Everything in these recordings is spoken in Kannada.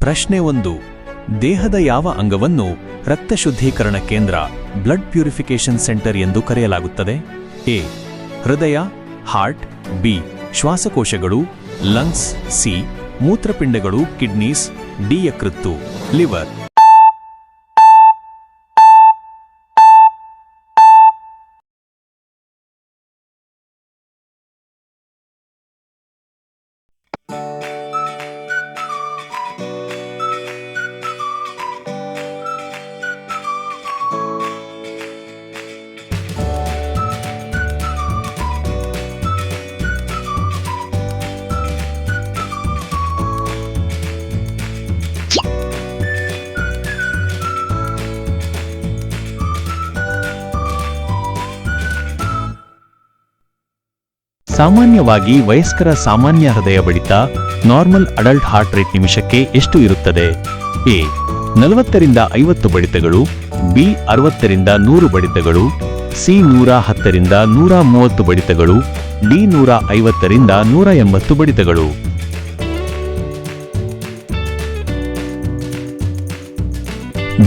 ಪ್ರಶ್ನೆ ಒಂದು. ದೇಹದ ಯಾವ ಅಂಗವನ್ನು ರಕ್ತ ಶುದ್ಧೀಕರಣ ಕೇಂದ್ರ ಬ್ಲಡ್ ಪ್ಯೂರಿಫಿಕೇಶನ್ ಸೆಂಟರ್ ಎಂದು ಕರೆಯಲಾಗುತ್ತದೆ? ಎ. ಹೃದಯ, ಹಾರ್ಟ್, ಬಿ. ಶ್ವಾಸಕೋಶಗಳು, ಲಂಗ್ಸ್, ಸಿ. ಮೂತ್ರಪಿಂಡಗಳು, ಕಿಡ್ನೀಸ್, ಡಿ. ಯಕೃತ್ತು, ಲಿವರ್. ಸಾಮಾನ್ಯವಾಗಿ ವಯಸ್ಕರ ಸಾಮಾನ್ಯ ಹೃದಯ ಬಡಿತ ನಾರ್ಮಲ್ ಅಡಲ್ಟ್ ಹಾರ್ಟ್ ರೇಟ್ ನಿಮಿಷಕ್ಕೆ ಎಷ್ಟು ಇರುತ್ತದೆ? ಎ, ನಲವತ್ತರಿಂದ ಐವತ್ತು ಬಡಿತಗಳು, ಬಿ, ಅರವತ್ತರಿಂದ ನೂರು ಬಡಿತಗಳು, ಸಿ, ನೂರ ಹತ್ತರಿಂದ ನೂರ ಮೂವತ್ತು ಬಡಿತಗಳು, ಡಿ, ನೂರ ಐವತ್ತರಿಂದ ನೂರ ಎಂಬತ್ತು ಬಡಿತಗಳು.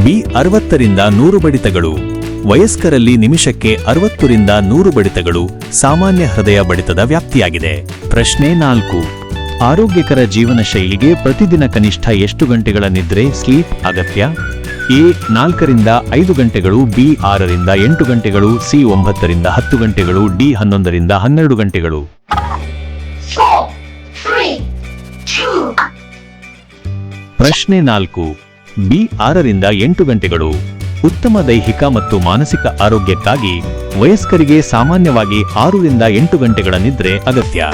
ಬಿ, ಅರವತ್ತರಿಂದ ನೂರು ಬಡಿತಗಳು ವಯಸ್ಕರಲ್ಲಿ ನಿಮಿಷಕ್ಕೆ ಅರವತ್ತರಿಂದ ನೂರು ಬಡಿತಗಳು ಸಾಮಾನ್ಯ ಹೃದಯ ಬಡಿತದ ವ್ಯಾಪ್ತಿಯಾಗಿದೆ. ಪ್ರಶ್ನೆ ನಾಲ್ಕು. ಆರೋಗ್ಯಕರ ಜೀವನ ಶೈಲಿಗೆ ಪ್ರತಿದಿನ ಕನಿಷ್ಠ ಎಷ್ಟು ಗಂಟೆಗಳ ನಿದ್ರೆ, ಸ್ಲೀಪ್, ಅಗತ್ಯ? ಎ, ನಾಲ್ಕರಿಂದ ಐದು ಗಂಟೆಗಳು, ಬಿ, ಆರರಿಂದ ಎಂಟು ಗಂಟೆಗಳು, ಸಿ, ಒಂಬತ್ತರಿಂದ ಹತ್ತು ಗಂಟೆಗಳು, ಡಿ, ಹನ್ನೊಂದರಿಂದ ಹನ್ನೆರಡು ಗಂಟೆಗಳು. ಪ್ರಶ್ನೆ ನಾಲ್ಕು. ಬಿ, ಆರರಿಂದ ಎಂಟು ಗಂಟೆಗಳು. ಉತ್ತಮ ದೈಹಿಕ ಮತ್ತು ಮಾನಸಿಕ ಆರೋಗ್ಯಕ್ಕಾಗಿ ವಯಸ್ಕರಿಗೆ ಸಾಮಾನ್ಯವಾಗಿ ಆರರಿಂದ ಎಂಟು ಗಂಟೆಗಳ ನಿದ್ರೆ ಅಗತ್ಯ.